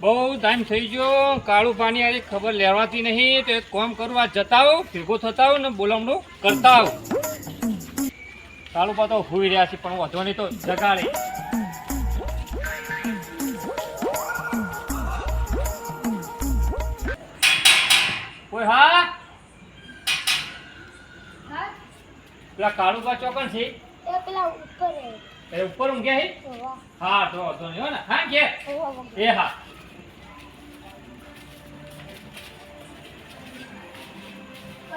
બહુ ટાઈમ થઈ ગયો. કાળું પાણી આની ખબર લેવાતી નહીં. તો એક કામ કરવા જતા આવો ભેગો થતા આવો ને બોલામણું કરતા આવો કાળું પા તો હુઈ રહ્યા છે પણ વધો નહીં તો જગાડે. કોઈ હા? પેલા કાળું પા ચોકન છે? પેલા ઉપર હે. એ ઉપર ઊંઘ્યા છે હા તો વધો નહીં હો ને. હા કે? એ હા.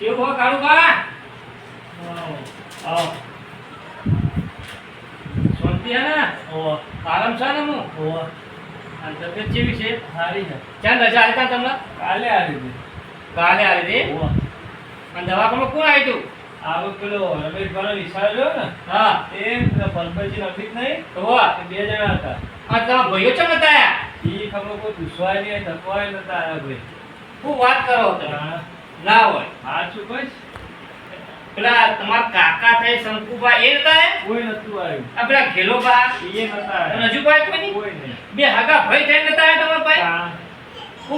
કેવું હો કાળુબા? આવો. શાંતિ હે ને? આરામ છે ને હું? અને તબિયત કેવી છે? સારી છે. ક્યાં રજા આવી તા તમને? કાલે આવી હતી. કાલે આવી હતી? ઓ અને દવાખામાં કોણ આવ્યું તું? આવો પેલો રમેશભાઈનો વિશાળ રહ્યો ને હા. એ પેલા પલભાઈજી નજીક નહીં તો બે જણા હતા. આ તમારા ભાઈઓ ચમ નતા ઈ ખબર કોઈ પૂછવાય નહીં તકવાય નતા આવ્યા ભાઈ. શું વાત કરો તમે. હા. ના હોય. સાચું કહીશ. પેલા તમારા કાકા થાય શંકુભાઈ એ નતા? કોઈ નતું આવ્યું. આ પેલા ઘેલોબા એ નતા હજુ આવ્યા કોઈ નહીં? કોઈ નહીં. બે હાગા ભાઈ થઈને નતા આવ્યા તમારા ભાઈ હા.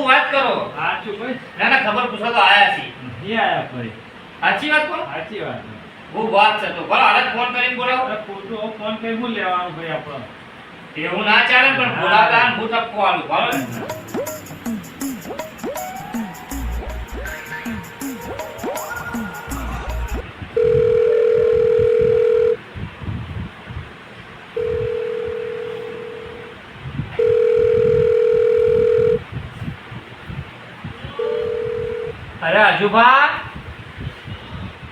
વાત કરો. સાચું કહીશ. ના ના ખબર પૂછવા તો આયા છે એ આયા ભાઈ. સાચી વાત કહો સાચી વાત. હું વાત છે તો ભલા હાલત ફોન કરીને બોલાવો. ખોટું ફોન કરી હું લેવાનું ભાઈ આપણો? એવું ના ચાલે પણ બોલાવતા ને હું ટપકો આલું. બરાબર આજુબા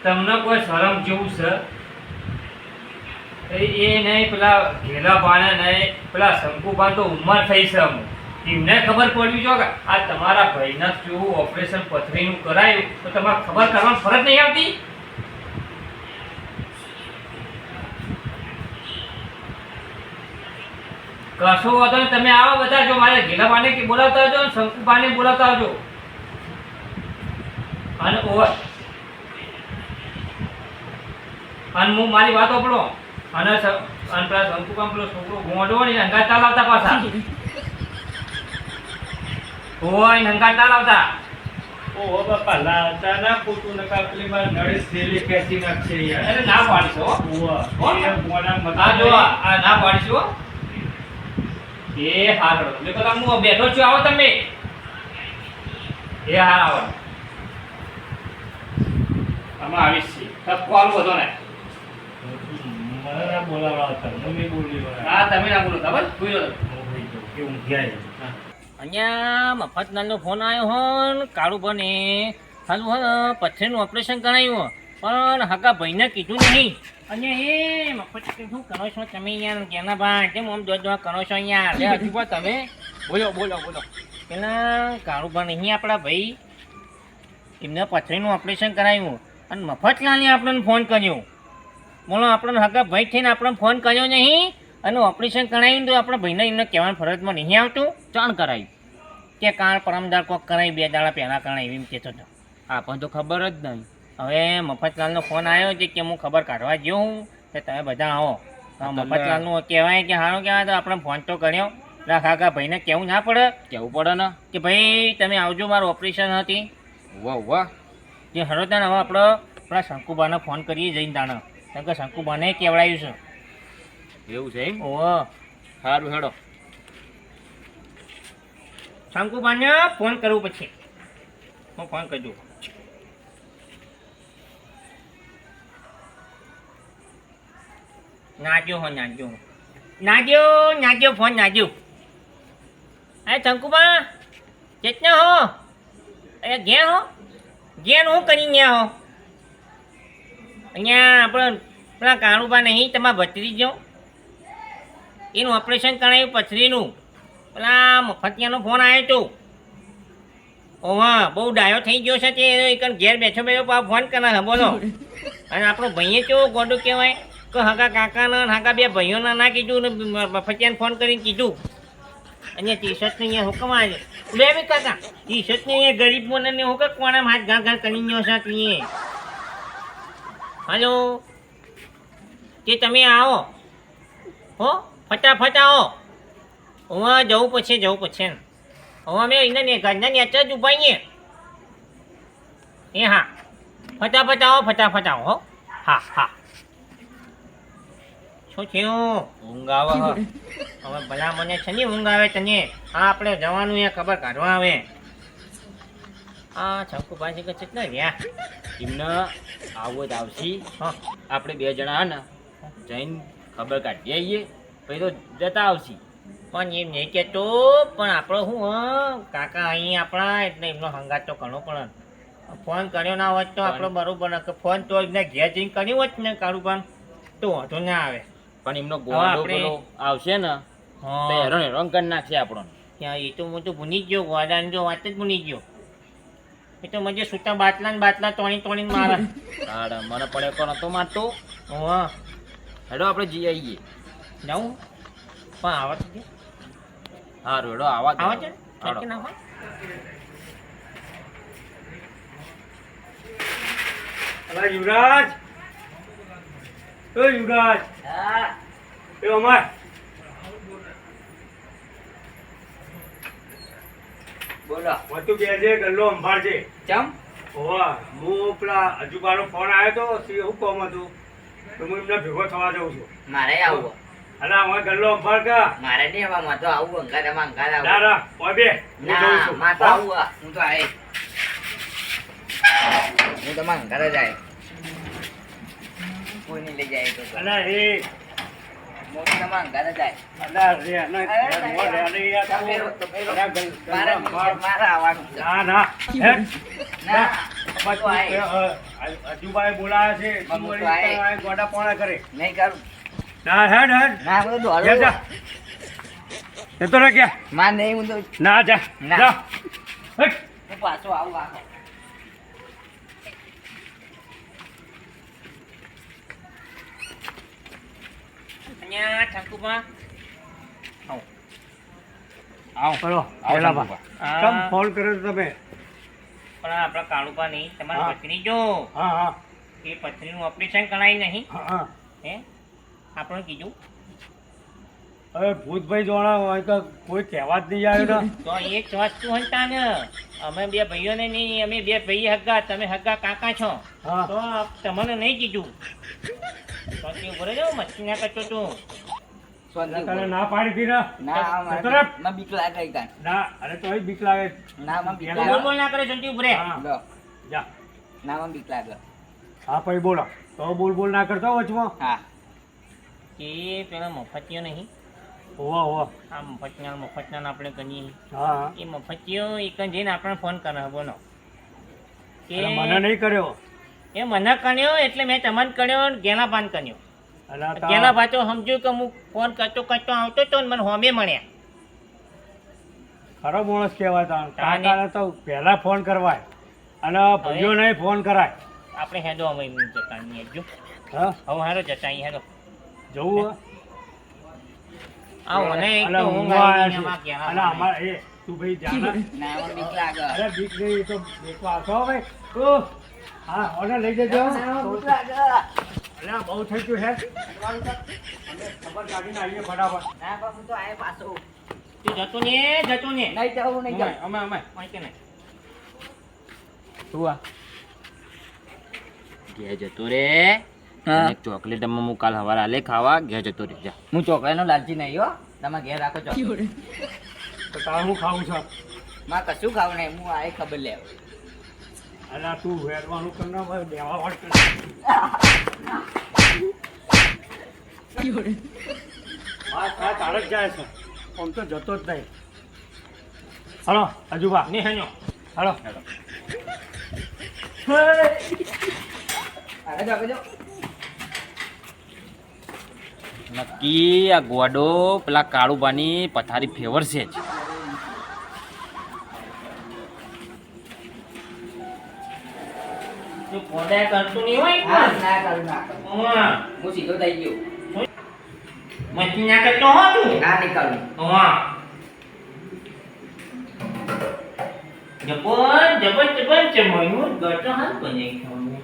તમને કોઈ શરમ જેવું છે? એ નહીં, પેલા ઘેલા પાના નહીં, પેલા શંકુબા તો ઉંમર થઈ છે અમુક. એમને ખબર પડવી જો કે આ તમારા ભાઈના કેવું ઓપરેશન પથરીનું કરાયું, તો તમારે ખબર કરવાની ફરજ નહીં આવતી? કશો વાંધો તમે આવો બધા જો, મારે ઘેલા પાને બોલાવતા અને શંકુબાને બોલાવતા આવજો. અને ઓવર અને હું મારી વાત આપણો અને અને પેલા શંકુકામ પેલો છોકરો ગોંડો ને હંગાત ના લાવતા પાછા ઓય એને હંગાત ના લાવતા ઓહો બાપા લાવતા ના પોતું નકા કાપલી માં નળેશ થેલી કેસી નાખશે યાર અરે ના પાડીશો હો. ઓવા. હો? એ મોઢા મત આ જો આ ના પાડીશો એ હારો. મેં કીધું હું બેઠો છું આવો તમે એ હાર આવો અમે આવીશ છીએ. આલું વધો ને. મને ના બોલાવવા હતા બોલી હા તમે ના બોલો બરાબર ભૂલી જાઓ. હું ભઈ ગયો. કે ઊંઘ્યા એ. અહીંયા મફતલાલનો ફોન આવ્યો હો કાળું બને. હાલું હે ને પથરીનું ઓપરેશન કરાયું. પણ હગા ભાઈને કીધું નહીં. અને એ મફત શું કરો છો તમે યાર કેના ભાઈ કેમ આમ દોડ દોડ કરો છો યાર હજુ પણ તમે? બોલો બોલો બોલો. પેલા કાળું ભાઈ નહીં આપણા ભાઈ? એમને પથરીનું ઓપરેશન કરાયું. અને મફતલાલે આપણને ફોન કર્યો. બોલો આપણને હગા ભાઈ થઈને આપણને ફોન કર્યો નહીં? અને ઓપરેશન કરાવીને તો આપણા ભાઈને એમને કહેવાની ફરજમાં નહીં આવતું? ચાણ કરાવ્યું કે કાળ પરમદાર કોક કરાવી બે દાડા પહેલાં કરાવી એમ કહેતો હતો. આપણને તો ખબર જ નહીં. હવે મફતલાલનો ફોન આવ્યો છે કે હું ખબર કાઢવા ગયો હું? કે તમે બધા આવો. મફતલાલનું કહેવાય કે સારું કહેવાય તો આપણે ફોન તો કર્યો. ના કાકા ભાઈને કહેવું ના પડે? કેવું પડે ને? કે ભાઈ તમે આવજો મારું ઓપરેશન હતી. વાહ વાહ. જે હરો ત્યાં હવે આપણે આપણા શંકુબાને ફોન કરીએ જઈને તાણે. કારણ કે શંકુબાને કહેવડાવ્યું છે? એવું છે એમ? ઓહો. સારું હેડો. શંકુબાને ફોન કરવું પછી હું ફોન કરજો નાજો હો નાજો નાજો નાજો ફોન નાજો અરે શંકુબા ચેતના હો? અરે ઘે હો? ઘેર હું કરી ગયા હો? અહીંયા આપણે પેલા કાળુબા નહીં તમારા ભત્રીજો એનું ઓપરેશન કરાયું પથરીનું. પેલા મફતિયાનો ફોન આવ્યો તો. ઓહા, બહુ ડાયો થઈ ગયો છે તે. એક ઘેર બેઠો બેઠો પા ફોન કરે બોલો. અને આપણો ભાઈએ કેવો ગોડું કહેવાય? કે હગા કાકાના હાકા બે ભાઈઓના ના કીધું ને મફતિયાને ફોન કરીને કીધું. અહીંયા ટી શર્ટ અહીંયા હુકમ આવે લે બી કાકા ટી શર્ટ ને ગરીબ મને ને હું કે કોણે હાથ ઘા ઘા કરી ગયો છો તીએ હલો? તે તમે આવો. હો? ફટાફટ આવો. હું જવું પછી જવું પછી હવે અમે એને ને ઘરના નેચે જ ઉભાઈએ એ હા. ફટાફટ આવો ફટાફટ આવો, હો. હા હા. શું થયું? ઊંઘ આવે હવે ભલા મને છે ને ઊંઘ આવે તને? હા આપણે જવાનું એ ખબર કાઢવા આવે. આ છંકુ પાસે કે કેટલા રહ્યા એમને આવો જ આવશે. હા. આપણે બે જણા ને જઈને ખબર કાઢી આવીએ. પછી તો જતા આવશે. પણ એમ નહીં કહેતો પણ આપણો શું હં? કાકા અહીં આપણા એટલે એમનો હંગાત તો ઘણો પણ. ફોન કર્યો ના હોત તો આપણો બરોબર ફોન તો એમને ઘેર જઈને કર્યો હોત ને કારું પણ તો વાંધો ના આવે. પણ એમનો ગોળો પેલો આવશે ને તો હા. હેરણ હેરાન કરી નાખશે આપણને ત્યાં એ તો હું તો ભૂલી ગયો ગોડાની જો વાત જ ભૂલી ગયો. એ તો મજે સૂતા બાટલા ને બાટલા તોણી તોણી મારા. તારે મને પડે કોણ તો મારતો. હા હેડો આપણે જઈ આવીએ જાઉં? પણ આવત છે હારું હેડો આવા આવા આવે છે હાલો. અલા યુવરાજ. ઓ એ અમાર. બોલો. વધુ છે ગલ્લો ચમ? હોવા હું પેલા અજુબાનો ફોન આવ્યો તો હું કોમ હતું? તો હું એમને ભેગો થવા જાઉં છું. મારે આવું. અલા હવે ગલ્લો સંભાળ કા? મારે નહીં આવા માં તો આવું અંગાત આમાં અંગાત ના આવું. ના ઓય બે ના માં તો આવું હું. તો આવીશ. હું તો માં જ આવીશ. કોઈ નહીં લઈ જાય તો અલા રે હું તો માં અંગાત જ આવીશ અલા રે ના મોઢે યાર તો. અલા, મારે. મારે. આવવાનું. ના ના ના અજુભાઈ બોલાવે છે ગોડા પોણા કરે. નહીં કરું. ના હેડ હેડ. ના હું તો જા. જતો રહે ક્યાં માં નહીં હું તો ના. જા. ના. પાછો આવું આખો. અહીંયા છંકુમાં આવો આવો પેલા બા. શંકુભા. કેમ ફોન કર્યો તો તમે પણ આપણા કાળુબા નહીં તમારી. પત્ની જો હા હા એ પથરીનું ઓપરેશન કરાય નહીં હા હા આપણે કીધું હવે ભૂતભાઈ જોણા હોય તો કોઈ કહેવા જ નહીં આવ્યો ને તો એક વસ્તુ હતા ને અમે બે ભાઈઓને નહીં અમે બે ભાઈ હગા તમે હગા કાકા છો તો તમને નહીં કીધું તો ના કરતો બોલ. ના પાડી હતી ના? મારે તરત. માં બીક લાગે ના અરે તો બીક લાગે. ના માં બીક બોલ લાગે. બોલ ના કરે જલ્દી ઉભરે જા. ના માં બીક લાગે. હા પછી બોલો. તો બોલ બોલ ના કરતો વચમાં? હા. એ પેલા મફતિયો નહીં. હોવા હોવા. આ મફતના મફતના આપણે કરીએ હા એ મફતિયો એક જઈને આપણે ફોન કરે બોલો. કે મને નહીં કર્યો. એ મને કણ્યો એટલે મેં તમને કણ્યો ને ગેલા પાન કણ્યો. અને આ ગેલા પાછો સમજ્યું કે હું ફોન કરતો કરતો આવતો તો મને હોમે મળ્યા. ખરો માણસ કહેવાય તા તાને- કાકાને તો પહેલા ફોન કરવાય અને ભાઈઓને ફોન કરાય. આપણે હેડો અમે જતા નહીં જો. હા? હવે હારો જતા અહીં હેડો. જવું હા. મને એક તો અને અમારે એ તું ભાઈ જાના. ના બીક લાગે. અરે બીક નહીં તો દેખવા આવશો ભાઈ ઓ હા લઈ જજો. ના, બહુ થઈ ગયું હે. ખબર કાઢીને આવીએ ફટાફટ. ના પણ તો આય પાછો. તું જતો ને જતો ને નહીં જવું નહીં જવું. અમે અમે. હોય કે નહીં. તું આ. ઘેર જતો રે. ચોકલેટ અમે હું કાલ સવારે આલે ખાવા ઘેર જતો રે જા. હું ચોકલેટનો લાલચી નહીં હો. તમે ઘેર રાખો ચોકલેટ. તો તારે હું ખાવું છું? માં કશું ખાવું નહીં હું આ ખબર લે અલા તું વેરવાનું કર ના ભાઈ દેવા વાળ કર. જાય છે. આમ તો જતો જ નહીં. હલો અજુબા. ને હેનો હલો. નક્કી આ ગોડો પેલા કાળુબાની પથારી ફેવર છે જ. તું ફોડા કરતું નહીં હોય હા પણ. ના કરું ના કરું હા. હું સીધો થઈ ગયો મસ્તી ના કરતો હો તું ના નહીં કરું હા જબર જબર જબર જમવાનું ગટો હાલ બને ખાવાનું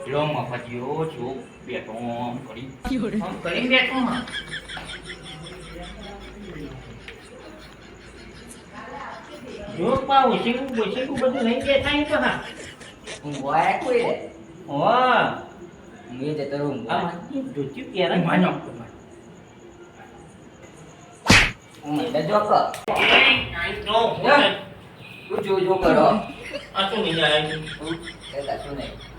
પેલો મફતિયો છો બેઠો આમ કરી આમ કરી બેઠો હા જો પા ઓછીકું ઓછીકું બધું લઈ બેઠા અહીં તો હા હું ગોયા કોઈ રે હા હું એ જતો રહું આ મારી ધોતી પહેરા માનો હું મને જો કર આઈ તો તું જો જો કરો આ શું નહીં જાય એ કશું નહીં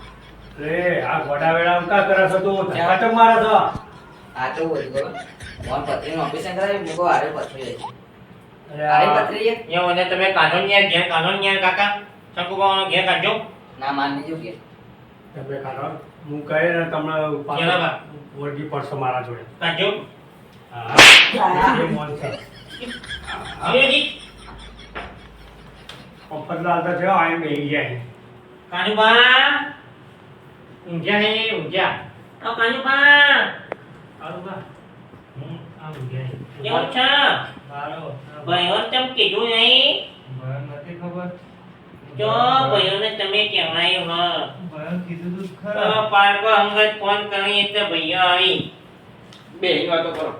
રે આ ગોડા વેળા કા છો તું? ધક્કા તો મારે તો આ તો બોલ મોન પથરીનું ઓપરેશન કરાવી મૂકો છે છે યો અને તમે કાઢો ને યાર ઘેર યાર કાકા? શંકુ બાવાનો ઘેર કાઢજો. ના માની નહીં કે તમે કાઢો હું કહે ને તમને બા? વળગી પડશે મારા જોડે. કાઢજો. હા. મોન છે. હવેજી પપ્પતલાલ તો છે આ બેહી જાય કાનુબા! ઊંઘ્યા હે ઊંઘ્યા. આ આરું બા. હું આ ઊંઘ્યા કેવું છે? સારો ભાઈઓ તેમ કીધું નહીં. ભયન નથી ખબર? જો ભાઈઓને તમે કહેવાય હો. ભયન કીધું તો ખરા. તો પાર્કો અંગત ફોન કરી એટલે ભાઈઓ આવી. બે વાતો કરો.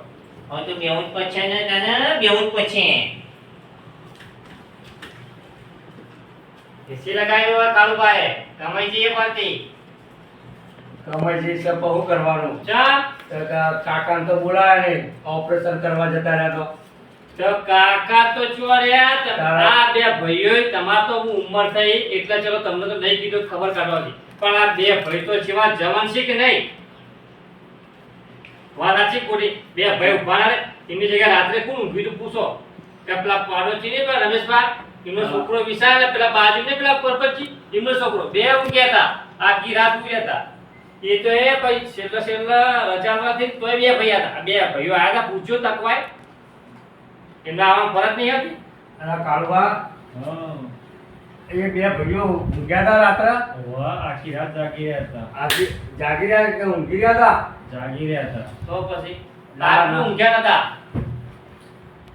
હવે તો બેવું જ પછી ને દાદા બેવું જ પછી એસી લગાવ્યો કાળુભાઈ કમાઈ જઈએ પાર્ટી. કમાઈ છે બહુ કરવાનું. ચા? કાકા તો બોલાયા નહીં. ઓપરેશન કરવા જતા રહ્યા તો. તો કાકા તો તો આ બે ભાઈઓ તમાર તો હું ઉંમર થઈ એટલે ચલો તમને તો નહીં કીધું ખબર કાઢવાની પણ આ બે ભાઈ તો જેવા જવાન છે કે નહીં? વાત સાચી ખોટી? બે ભાઈ ઊભા રે એમની જગ્યાએ રાત્રે કોણ ઊભી તું પૂછો. કે પેલા પાડોશી ને પેલા રમેશભાઈ? એમનો છોકરો વિશાલ પેલા બાજુ ને પેલા પરપતજી? એમનો છોકરો. બે ઊંઘ્યા હતા આખી રાત ઊંઘ્યા હતા. એ તો એ ભાઈ છેલ્લા છેલ્લા રજામાંથી તોય બે ભાઈ હતા. બે ભાઈઓ આયા હતા પૂછ્યું તકવાય. એમના આમાં ફરજ નહીં હતી? અને કાળવા એ બે ભાઈઓ ઊંઘ્યા હતા રાત્રે? આખી રાત જાગી રહ્યા હતા. આખી જાગી રહ્યા કે ઊંઘી રહ્યા હતા? જાગી રહ્યા હતા. તો પછી? રાતનું ઊંઘ્યા નતા?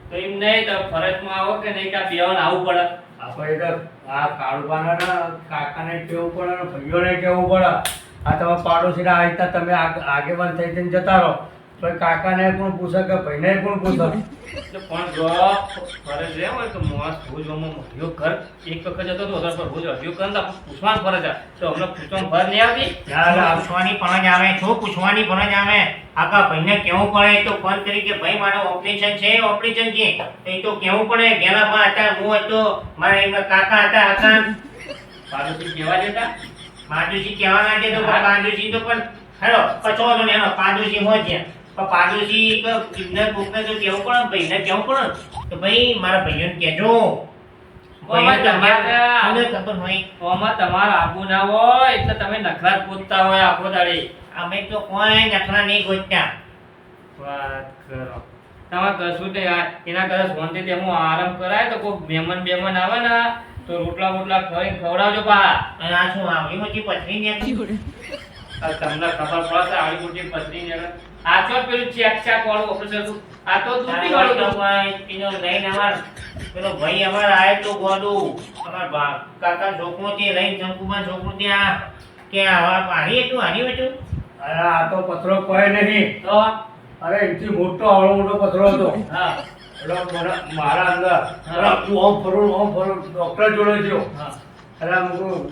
તો એમ નહીં તો ફરજમાં આવો કે નહીં કે આ બેવાને આવવું પડે? આપણે તો આ કાળુબાના ના કાકાને કેવું પડે ને ભાઈઓને કેવું પડે. આ તમે પાડોશીના આ રીતના તમે આગ- આગેવાન થઈ થઈને જતા રહો. તો કાકાને પણ પૂછે કે ભાઈને પણ પૂછે? પણ જો ફરજ રહે હોય તો માણસ ભોજવામાં મળ્યો કર એક વખત જતો તો અધર પર ભોજ હજુ કર તો પૂછવાનું ફરજ તો અમને પૂછવાનું ફરજ નહીં આવતી? ના. પૂછવાની ફરજ આવે. શું પૂછવાની ફરજ આવે? આખા ભાઈને કેવું પડે તો ફોન કરી કે ભાઈ મારો ઓપરેશન છે ઓપરેશન છે. તો એ તો કેવું પડે? ઘેરામાં હતા હું હતો મારા એમના કાકા હતા હતા. પાડોશી કહેવા જતા? પાંડુજી કહેવા છે તો પણ પાંડુજી તો પણ હેલો કચો તો હેલો પાંડુજી હોય છે. પણ પાંડુજી કિન્નર કોકને તો કેવું પડે ભાઈને કેવું પણ તો ભાઈ મારા ભાઈઓને કહેજો. તમારા આબુ ના હોય એટલે તમે નખરા પૂછતા હોય આખો દાડી. અમે તો કોઈ નખરા નહીં ગોતતા. વાત કરો. તમારે કશું એના કદાચ શાંતિથી હું આરામ કરાય તો કોઈ મહેમાન બેમાન આવે ને તો રોટલા મોટલા ખવાઈને ખવડાવજો પા અને આ શું આવી મોટી પથરી ને તમને ખબર પડશે આવી મોટી પથરી ને આ તો પેલું ચેક ચેક વાળું ઓપરેશન હતું. આ તો દૂધી વાળું હતું. એનો લઈને અમાર પેલો ભાઈ અમાર આય તો ગોડું. અમાર બા કાકા છોકરો થી લઈને શંકુમાં છોકરો ત્યાં કે આવા પાણી હતું આની હતું અરે આ તો પથરો કોઈ નહીં તો? અરે એથી મોટો આવડો મોટો પથરો હતો. હા. મારા અંદર તું આમ ફરો આમ ફરો ડૉક્ટર જોડે ગયો હા. અરે હું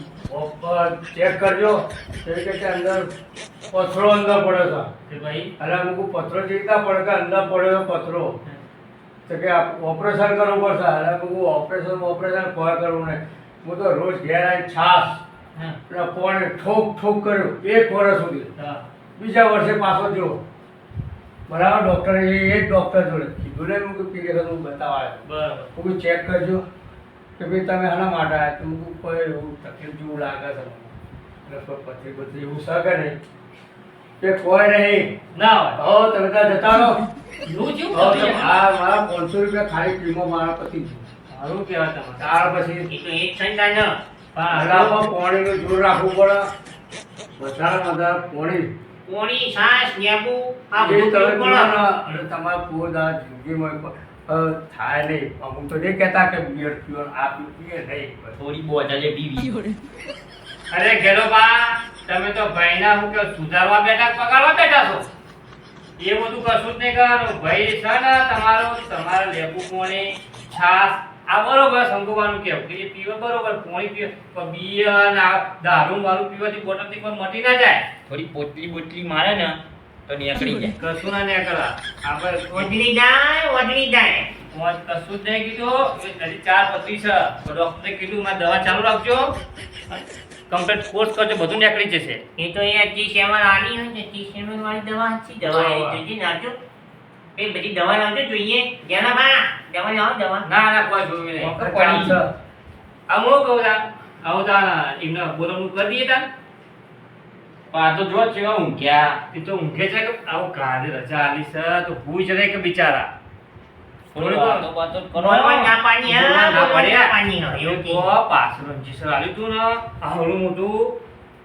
ચેક કરજો. કે અંદર પથરો અંદર પડ્યો કે ભાઈ? અરે અમુક પથરો રીતના પડે કે અંદર પડ્યો પથરો. તો કે ઓપરેશન કરવું પડશે. અરે હું ઓપરેશન ઓપરેશન કોઈ કરવું નહીં. હું તો રોજ ઘેર આવીને છાસ એટલે પોણે ઠોક ઠોક કર્યું. એક વર્ષ સુધી. બીજા વર્ષે પાછો જો બરાબર ડૉક્ટર એ એ જ ડૉક્ટર જોડે. કીધું મૂકું હું હતું ગયા બતાવવા બરાબર. હું ચેક કરજો કે ભાઈ તમે આના માટે આવ્યા તો હું કોઈ એવું તકલીફ જેવું લાગે છે. એટલે પથરી બથરી એવું શકે નહીં? કે કોઈ નહીં. ના હોય. હો તમે ત્યાં જતા રહો. હો, મારા પાંચસો રૂપિયા ખાલી ફીમાં મારા પતિ સારું કહેવાય તમારે ત્યાર પછી એક સંડા ન. પણ પાણીનું જોર રાખવું પડે. વધારે વધારે પાણી કોણી છાશ લેબુ આ બધું એટલે તમારા પોદા જિંદગીમાં થાય નહીં. અમુક તો નહીં કહેતા કે બિયર પીવો આ પીએ નહીં. થોડી બોજા જે બીવી અરે ઘેરો બા તમે તો ભાઈના હું કે સુધારવા બેઠા પગારવા પગાડવા બેઠા છો? એ બધું કશું જ નહીં કરવાનું. ભાઈ છે ને તમારો તમારે લેબુ પોણી છાસ આ બરોબર શંકુબાનું કેવું કે એ પીવે બરોબર પોણી પીવે. પણ બિયર ને દારૂ બારૂ પીવાથી બોટલથી પણ મટી ના જાય. થોડી પોટલી બોટલી મારે ને તો નીકળી જાય. કશું ના નહીં આપણે કોઈ જાય વજણી જાય મોજ કશું જ નહીં કીધું. એ હજી ચાર પત્રી છે. તો ડોક્ટરે કીધું મારે દવા ચાલુ રાખજો. કમ્પ્લીટ કોર્સ કરજો બધું નીકળી જશે. એ તો એ ટી સેવન આવી હોય ને ટી સેવન વાળી દવા હતી દવા એ જોજી નાખજો એ બધી દવા લાવજો જોઈએ. જેના બા દવા લાવો દવા. ના ના કોઈ જોયું નહીં. કામ છે. આ કહું તા આવું તા એમને બોલવાનું કરી દઈએ તા પા તો જો છે હું ક્યાં એ તો ઊંઘે છે કે આવું કાલે રજા આલી છે તો ભૂજ રહે કે બિચારા? પાછળ રમજી સર આવ્યું હતું ના હા? હા આવડું મોટું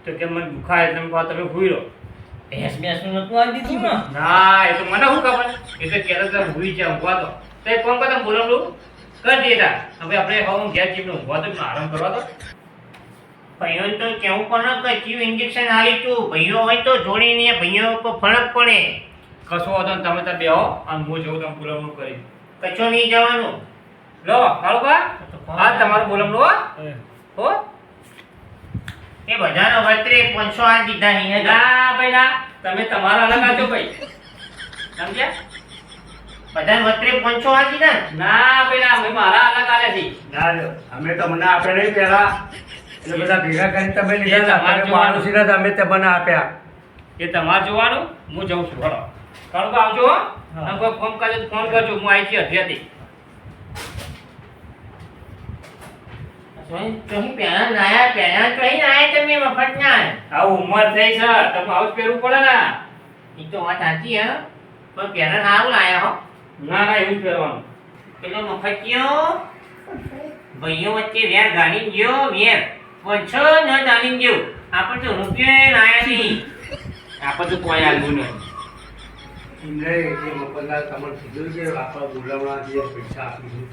તો કે મને દુખાય એટલે તમે ભૂલો રહો. ભેંસ ભેંસનું નતું આવી દીધું ને? ના એ તો મને શું ખબર? એ તો ક્યારે તો ભૂઈ જાય ઊંઘવા તો તો એક કામ કરતા બોલવલું કરી દેતા હવે આપણે હવે ઘેર જીવને ઊંઘવા તો આરામ કરવા તો ભાઈઓ તો કેવું પણ કે જીવ ઇન્જેક્શન આવી તું ભાઈઓ હોય તો જોડીને ભાઈઓ ઉપર ફરક પડે. કશો હોતો ને તમે ત્યાં બેહો અને હું જઉં તમે બોલવણું કરી. કચો નહીં જવાનું. લો કાળો બા. હા તમારું બોલવણું હો? હો? એ બધાનો વત્રે પાંચસો આ દીધા નહીં ના ભાઈ ના. તમે તમારા અલગ આજો ભાઈ. સમજ્યા? બધાને વત્રે પાંચસો આ દીધા ના? ભાઈ ના અમે મારા અલગ આલે છે ના જો. અમે તમને આપે નહીં પહેલા. એટલે બધા ભેગા કરી તમે લીધા હતા. તમારે તમે જોવાનું. પાડોશીના અમે તમને આપ્યા. એ તમારે જોવાનું હું જઉં છું. હળો. કાળો આવજો હો. અને ફોન કરજો ફોન કરજો હું આવી છીએ હજી ચોહી પહેલા નાયા પહેલા ચોહી નાયા તમે મફત ના આ ઉંમર થઈ છે તમે આવું જ પહેરવું પડે ને. એ તો વાત સાચી હે પણ પહેલા ના લાયા હો. ના ના એવું જ પહેરવાનું. પેલો મફતિયો ભાઈઓ વચ્ચે વેર ગાડી ગયો વેર. પાંચસો ન ગાડી ગયો. આપણે તો રૂપિયા લાયા નહીં. આપણે તો કોઈ આગું નહીં. એમને એ મફતલાલ તમને કીધું છે આપણા બોલાવણા જે પૈસા આપીશું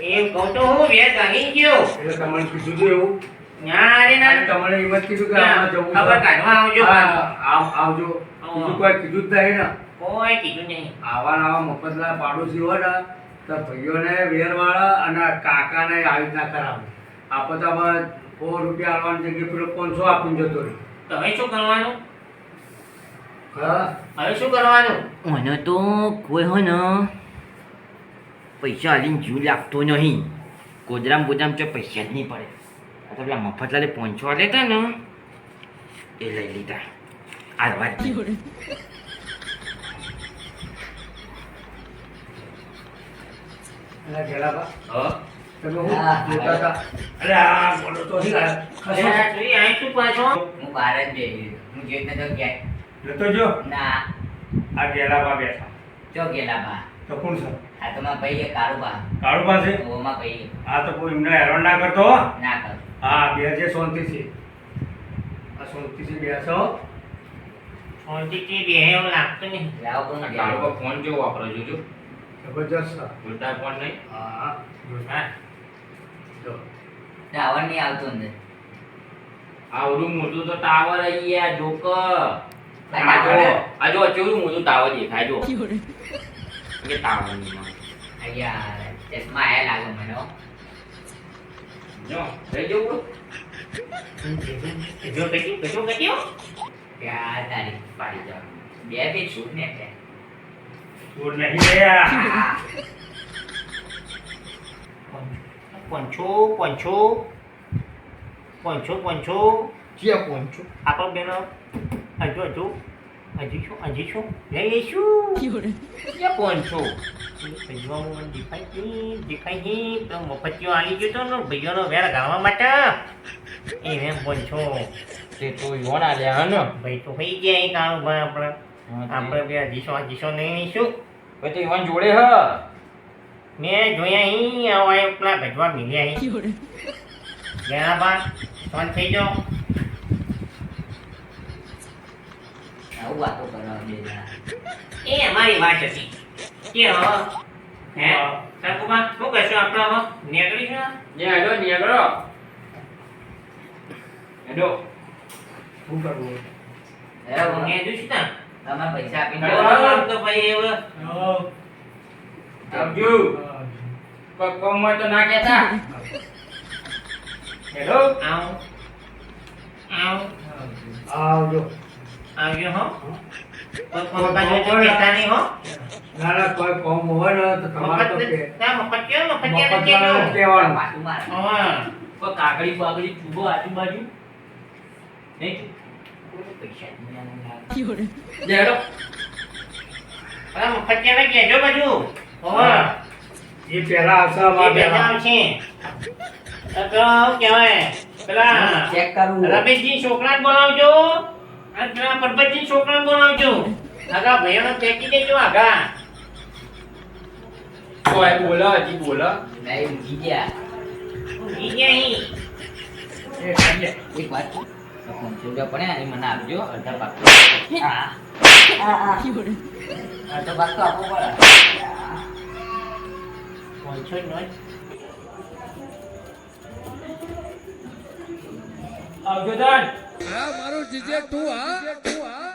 એમ કહું તો હું વેર ગાડી ગયો એટલે તમને કીધું હતું એવું. ના અરે ના. અને તમને એમ જ કીધું કે આમાં જવું ખબર કાઢવા આવજો. આવ- આવજો. બીજું કોઈ કીધું જ નહીં ને. કોઈ કીધું નહીં. આવા આવા મફતલા પાડોશી હોય ને તો ભાઈઓને વેરવાળા અને કાકાને આવી રીતના કરાવે. આપો તો હવે સો રૂપિયા આવવાની જગ્યાએ પેલો પાંચસો આપીને જતો રહે. તો શું કરવાનું? હા? હવે શું કરવાનું? મને તો કોઈ હોય ને પૈસા આલીને જીવ લાગતો નહીં. ગોદરામ ગોજરામ ચો પૈસા જ નહીં પડે. આ તો પેલા મફતલાલે પોંચો લેતા ને એ લઈ લીધા. આ વાત બહાર જ ગેલાબા બેઠા. તો કોણ છે? આ તો માં ભાઈ કાળુબા. કાળુ પાસે ઓમાં ભાઈ આ તો કોઈ એમને હેરાન ના કરતો ના કર હા બે જે શાંતિથી આ શાંતિથી બેસો શાંતિથી બે એવું લાગતું નહીં. લાવો કોણ કાળો ફોન જો વાપરો જોજો જબરજસ્ત છે. ઉલટા ફોન નહીં? હા હા જો. ટાવર નહીં આવતો અંદર. આવડું મોટું તો ટાવર અહીંયા જોક આ આ જો ટાવર? દેખાય જો. કેવું મોટું ટાવર દેખાય જો કે ટાવર નહીં માં. અહીંયા ચશ્મા આયા લાગે મને હો. જો લઈ જવું જો કટ્યું કટ્યું કટ્યું ત્યાં તારી પાડી જાવ બે બે છૂટ ને ત્યાં. ચોર નહીં રહ્યા હા. પંચો પંચો પંચો પંચો આપણો બેનો હજુ હજુ હજી શું હજી શું લઈ લઈશું ક્યાં પહોંચો ભૈયાનું દેખાય છે દેખાય છે તો મફતિયો આવી ગયો તો ને ભૈયાનો વેર ગાવા માટે. એ મેં પહોંચો તે તો યોણ આલ્યા હે ને? ભાઈ તો થઈ ગયા એ કામ આપણે. આપણે બે હજીશો હજીશો નહીં લઈશું ભાઈ તો યોણ જોડે હ? મેં જોયા અહીં આવા પેલા ભજવા મિલ્યા અહીં. ગયા બા ફોન થઈ જાઓ વાતો કરવા એ અમારી વાત હતી કે હો? હે. સરકુબા શું કહેશું આપણે હવે? નીકળીશું ને હેડો ને હેડો. શું કરવું હે હું એ જોઈશ ને તમે પૈસા આપીને તો ભાઈ હવે. આવજો કોઈ કોમમાં તો ના કહેતા. હેલો આવ. આવ. આવજો આવજો હો. કોઈ ફોન બાજુ તો કહેતા નહીં હો. ના ના કોઈ કોમ હોય ને તો તમારે તો કે મફત ના મફત કેવો મફત મફત કેવો વાળાને જ કહેવાનું. પાછું મારે. હા. કોઈ કાકડી બાકડી ચૂબો આજુબાજુ? નહીં? પૈસા જ નહીં આલે. અરે મફત કેવા કહેજો બાજુ હોવા એ પેલા આવશે એ અમારે બેઠા પહેલા. આવશે. આ તો શું પેલા ચેક કરવું રમેશજી છોકરાને બોલાવજો. અને પરબતજી છોકરાને બોલાવજો. આગા ભાઈઓને ફેંકી દેજો આગા કોઈ બોલો હજી બોલો. નહીં ઊંઘી ગયા. ઊંઘી ગયા અહીં. એક વાત આ પડ્યા એ મને આપજો. અડધા ભાગ અડધો ભાગ તો આપવો પડે. પહોંચો જ નહીં. આવજો તાન હા મારું જીજે તું હા.